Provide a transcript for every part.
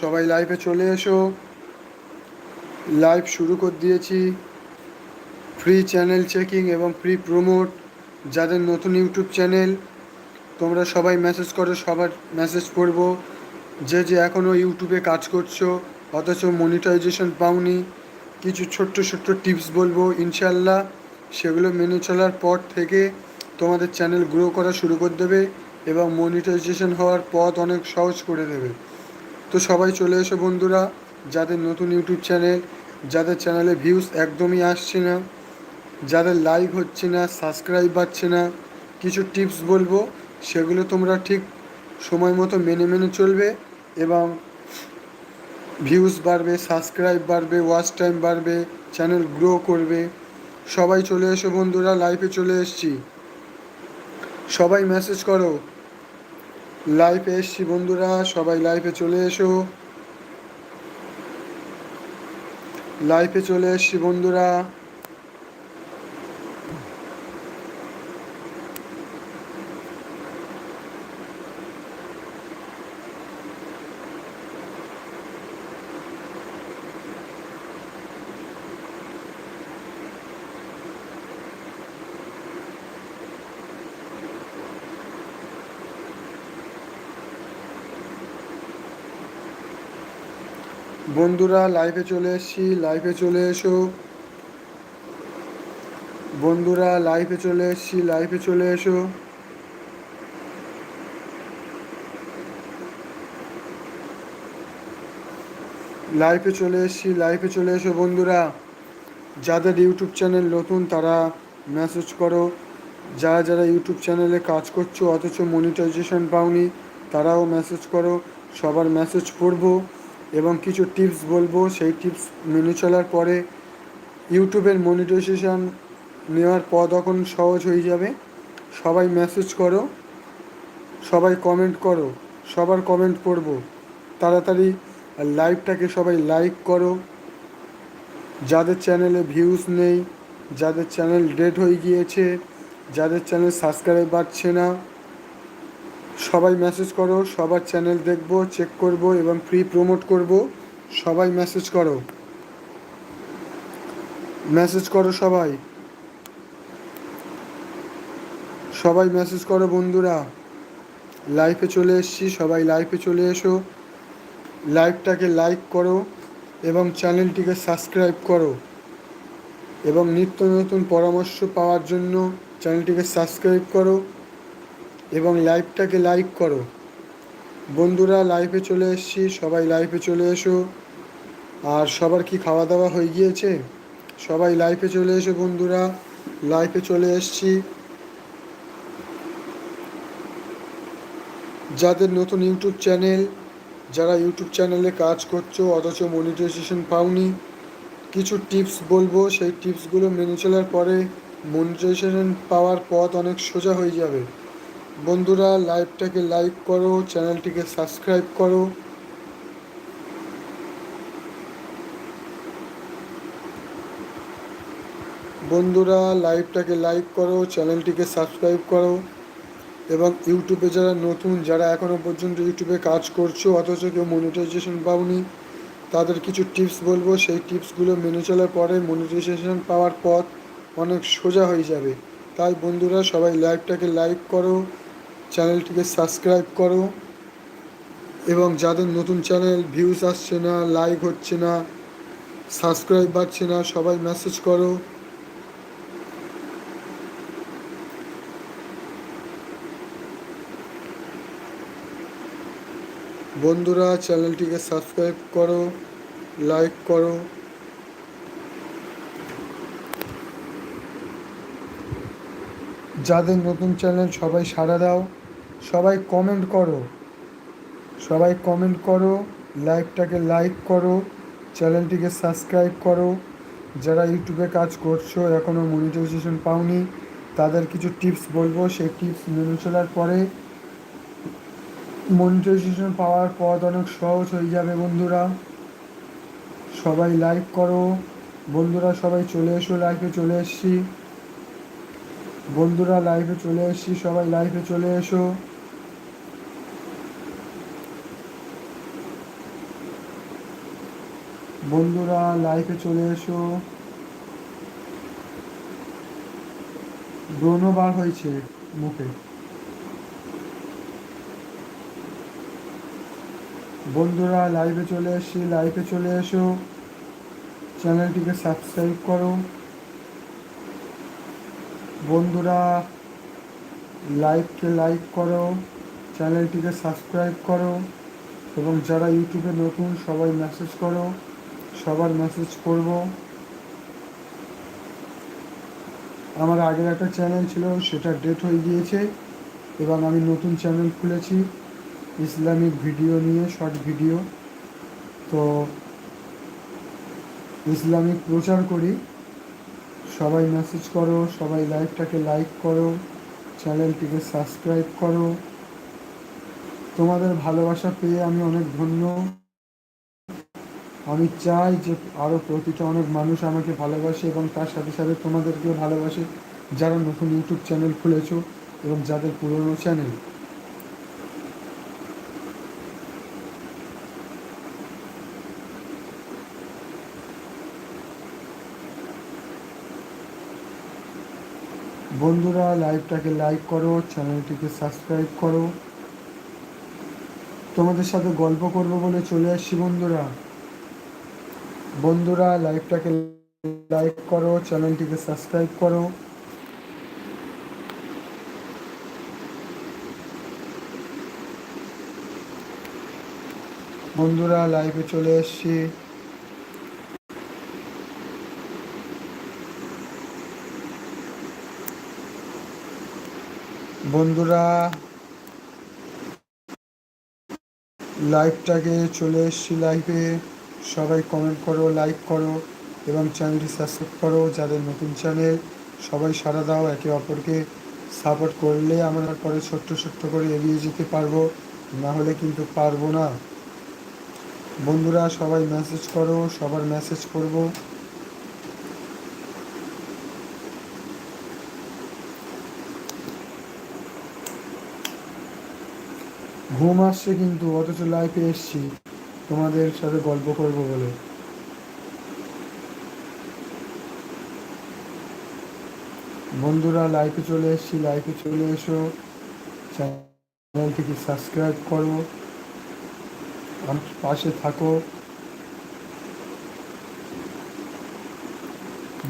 সবাই লাইভে চলে এসো। লাইভ শুরু করে দিয়েছি। ফ্রি চ্যানেল চেকিং এবং ফ্রি প্রমোট যাদের নতুন ইউটিউব চ্যানেল তোমরা সবাই মেসেজ করো, সবার মেসেজ পড়ব যে যে এখনও ইউটিউবে কাজ করছ, অথচ মনিটাইজেশন পাওনি, কিছু ছোট্ট ছোট্ট টিপস বলব, ইনশাল্লাহ। সেগুলো মেনে চলার পর থেকে তোমাদের চ্যানেল গ্রো করা শুরু করে দেবে এবং মনিটাইজেশন হওয়ার পথ অনেক সহজ করে দেবে। তো সবাই চলে এসো বন্ধুরা, যাদের নতুন ইউটিউব চ্যানেল, যাদের চ্যানেলে ভিউজ একদমই আসছে না, যাদের লাইক হচ্ছে না সাবস্ক্রাইব পাচ্ছে না, কিছু টিপস বলব, সেগুলো তোমরা ঠিক সময় মতো মেনে মেনে চলবে এবং ভিউজ বাড়বে সাবস্ক্রাইব বাড়বে ওয়াচ টাইম বাড়বে চ্যানেল গ্রো করবে। সবাই চলে এসো বন্ধুরা লাইভে চলে এসছি। সবাই মেসেজ করো। লাইভে এসছি বন্ধুরা সবাই লাইফে চলে এসো। লাইফে চলে এসছি বন্ধুরা। বন্ধুরা লাইভে চলে এসছি লাইভে চলে এসো। বন্ধুরা লাইভে চলে এসছি লাইভে চলে এসো। লাইভে চলে এসছি লাইভে চলে এসো বন্ধুরা। যাদের ইউটিউব চ্যানেল নতুন, তারা মেসেজ করো। যারা যারা ইউটিউব চ্যানেলে কাজ করছ, অথচ মনিটাইজেশন পাওনি, তারাও মেসেজ করো। সবার মেসেজ পড়ব। এবং কিছু টিপস বলব, সেই টিপস মেনে চলার পরে ইউটিউবের মনিটাইজেশন নেওয়ার পথ এখন সহজ হয়ে যাবে। সবাই মেসেজ করো, সবাই কমেন্ট করো, সবার কমেন্ট পড়ব। তাড়াতাড়ি লাইভটাকে সবাই লাইক করো। যাদের চ্যানেলে ভিউজ নেই, যাদের চ্যানেল ডেট হয়ে গিয়েছে, যাদের চ্যানেল সাবস্ক্রাইব বাড়ছে না সবাই মেসেজ করো, সবার চ্যানেল দেখব চেক করব এবং ফ্রি প্রমোট করব। সবাই মেসেজ করো। মেসেজ করো সবাই। সবাই মেসেজ করো বন্ধুরা। লাইফে চলে এসছি, সবাই লাইফে চলে এসো। লাইভটাকে লাইক করো এবং চ্যানেলটিকে সাবস্ক্রাইব করো। এবং নিত্য নতুন পরামর্শ পাওয়ার জন্য চ্যানেলটিকে সাবস্ক্রাইব করো। এবং লাইভটাকে লাইক করো। বন্ধুরা, লাইভে চলে এসছি। সবাই লাইভে চলে এসো। আর সবার কি খাওয়া দাওয়া হয়ে গিয়েছে? সবাই লাইভে চলে এসো বন্ধুরা। লাইভে চলে এসছি। যাদের নতুন ইউটিউব চ্যানেল, যারা ইউটিউব চ্যানেলে কাজ করছ, অথচ মনিটাইজেশন পাওনি, কিছু টিপস বলব। সেই টিপসগুলো মেনে চলার পরে মনিটাইজেশন পাওয়ার পথ অনেক সোজা হয়ে যাবে। বন্ধুরা, লাইভটাকে লাইক করো, চ্যানেলটিকে সাবস্ক্রাইব করো। বন্ধুরা, লাইভটাকে লাইক করো, চ্যানেলটিকে সাবস্ক্রাইব করো। এবং ইউটিউবে যারা নতুন, যারা এখনও পর্যন্ত ইউটিউবে কাজ করছ, অথচ কেউ মনিটাইজেশন পাওনি, তাদের কিছু টিপস বলব। সেই টিপসগুলো মেনে চলার পরে মনিটাইজেশন পাওয়ার পথ অনেক সোজা হয়ে যাবে। তাই বন্ধুরা, সবাই লাইভটাকে লাইক করো। চ্যানেলটিকে সাবস্ক্রাইব করো এবং যাদের নতুন চ্যানেল ভিউজ আসছে না, লাইক হচ্ছে না, সাবস্ক্রাইব বাড়ছে না, সবাই মেসেজ করো। বন্ধুরা, চ্যানেলটিকে সাবস্ক্রাইব করো, লাইক করো। যাদের নতুন চ্যানেল সবাই সাড়া দাও। সবাই কমেন্ট করো। সবাই কমেন্ট করো লাইভটাকে লাইক করো চ্যানেলটিকে সাবস্ক্রাইব করো। যারা ইউটিউবে কাজ করছ এখনও মনিটাইজেশন পাওনি, তাদের কিছু টিপস বলব। সেই টিপস মেনে চলার পরে মনিটাইজেশন পাওয়ার পথ অনেক সহজ হয়ে যাবে বন্ধুরা। সবাই লাইক করো। বন্ধুরা, সবাই চলে এসো লাইভে চলে এসছি। বন্ধুরা লাইভে চলে এসছি। সবাই লাইভে চলে এসো। বন্ধুরা লাইভে চলে এসো। ব্রণ বার হয়েছে মুখে। বন্ধুরা লাইভে চলে এসছি লাইভে চলে এসো। চ্যানেলটিকে সাবস্ক্রাইব করো। বন্ধুরা লাইভকে লাইক করো, চ্যানেলটিকে সাবস্ক্রাইব করো, এবং যারা ইউটিউবে নতুন, সবাই মেসেজ করো। সবার মেসেজ করব। আমার আগের একটা চ্যানেল ছিল, সেটা ডেট হয়ে গিয়েছে। এবং আমি নতুন চ্যানেল খুলেছি, ইসলামিক ভিডিও নিয়ে শর্ট ভিডিও তো ইসলামিক প্রচার করি। সবাই মেসেজ করো, সবাই লাইভটাকে লাইক করো চ্যানেলটিকে সাবস্ক্রাইব করো। তোমাদের ভালোবাসা পেয়ে আমি অনেক ধন্য। আমি চাই যে আরও প্রতিটা অনেক মানুষ আমাকে ভালোবাসে এবং তার সাথে সাথে তোমাদেরকেও ভালোবাসে যারা নতুন ইউটিউব চ্যানেল খুলেছো এবং যাদের পুরনো চ্যানেল বন্ধুরা লাইভটাকে লাইক করো চ্যানেলটিকে সাবস্ক্রাইব করো। তোমাদের সাথে গল্প করব বলে চলে আসছি বন্ধুরা। বন্ধুরা, লাইভটাকে লাইক করো, চ্যানেলটিকে সাবস্ক্রাইব করো। বন্ধুরা, লাইভে চলে এসছি। বন্ধুরা, লাইভটাকে চলে এসছি লাইভে। সবাই কমেন্ট করো লাইক করো এবং চ্যানেলটি সাবস্ক্রাইব করো। যাদের নতুন চ্যানেল সবাই সাড়া দাও, একে অপরকে সাপোর্ট করলে আমরা পরে ছোট্ট ছোট্ট করে এগিয়ে যেতে পারব। না হলে কিন্তু পারব না। বন্ধুরা, সবাই মেসেজ করো, সবার মেসেজ করব। ঘুম আসছে কিন্তু, অথচ লাইফে এসছি। তোমাদের সাথে গল্প করব বলে। বন্ধুরা লাইফে চলে এসছি লাইফে চলে এসো। চ্যানেলটিকে সাবস্ক্রাইব করো। পাশে থাকো।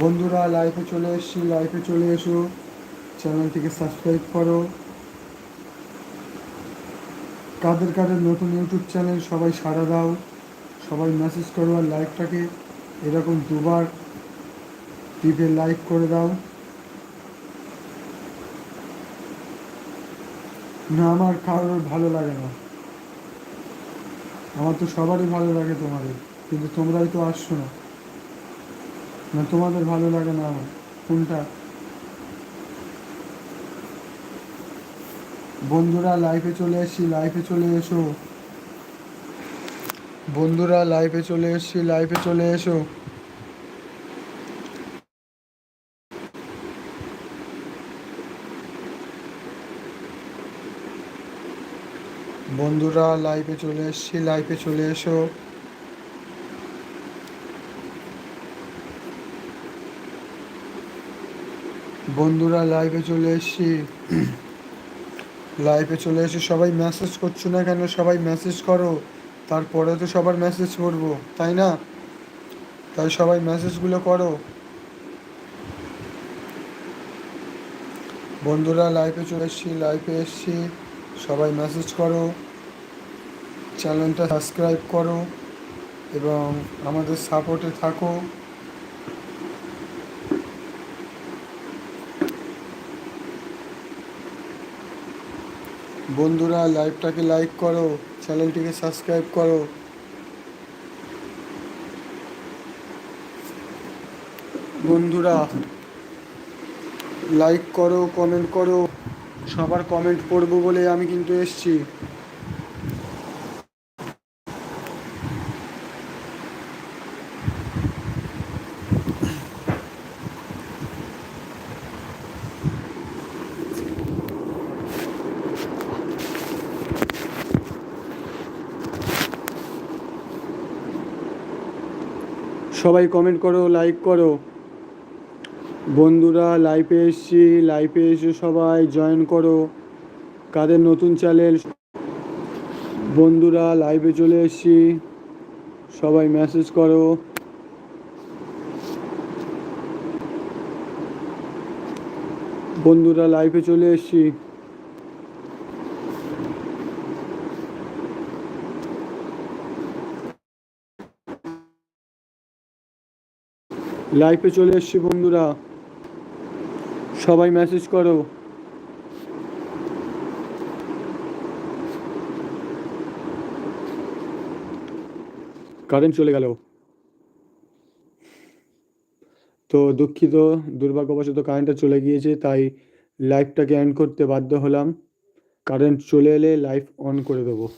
বন্ধুরা লাইফে চলে এসছি লাইফে চলে এসো। চ্যানেলটিকে সাবস্ক্রাইব করো। কাদের কাদের নতুন ইউটিউব চ্যানেল সবাই সাড়া দাও, সবাই মেসেজ করো আর লাইকটাকে এরকম দুবার টিপে লাইক করে দাও। না, আমার কারোর ভালো লাগে না। আমার তো সবারই ভালো লাগে তোমাদের, কিন্তু তোমরাই তো আসছো না। না, তোমাদের ভালো লাগে না আমার। কোনটা? বন্ধুরা লাইফে চলে এসছি লাইফে চলে এসো। বন্ধুরা লাইফে চলে এসছি লাইফে চলে এসো। বন্ধুরা লাইফে চলে এসছি লাইফে চলে এসো। বন্ধুরা লাইভে চলে এসছি। লাইভে চলে এসে সবাই মেসেজ করছ না কেন? সবাই মেসেজ করো। তারপরে তো সবার মেসেজ করব, তাই না? তাই সবাই মেসেজগুলো করো। বন্ধুরা লাইভে চলে এসছি লাইভে এসছি। সবাই মেসেজ করো। চ্যানেলটা সাবস্ক্রাইব করো এবং আমাদের সাপোর্টে থাকো। বন্ধুরা, লাইভটাকে লাইক করো, চ্যানেলটিকে সাবস্ক্রাইব করো। বন্ধুরা লাইক করো কমেন্ট করো। সবার কমেন্ট পড়ব বলে আমি কিন্তু এসছি। সবাই কমেন্ট করো লাইক করো। বন্ধুরা লাইভে এসছি লাইভে এসে সবাই জয়েন করো। কাদের নতুন চ্যানেল বন্ধুরা লাইভে চলে এসছি। সবাই মেসেজ করো। বন্ধুরা লাইভে চলে এসছি। লাইভে চলে এসছি বন্ধুরা। সবাই মেসেজ করো। কারেন্ট চলে গেল। তো দুঃখিত, দুর্ভাগ্যবশত কারেন্টটা চলে গিয়েছে, তাই লাইভটাকে এন্ড করতে বাধ্য হলাম। কারেন্ট চলে এলে লাইভ অন করে দেবো।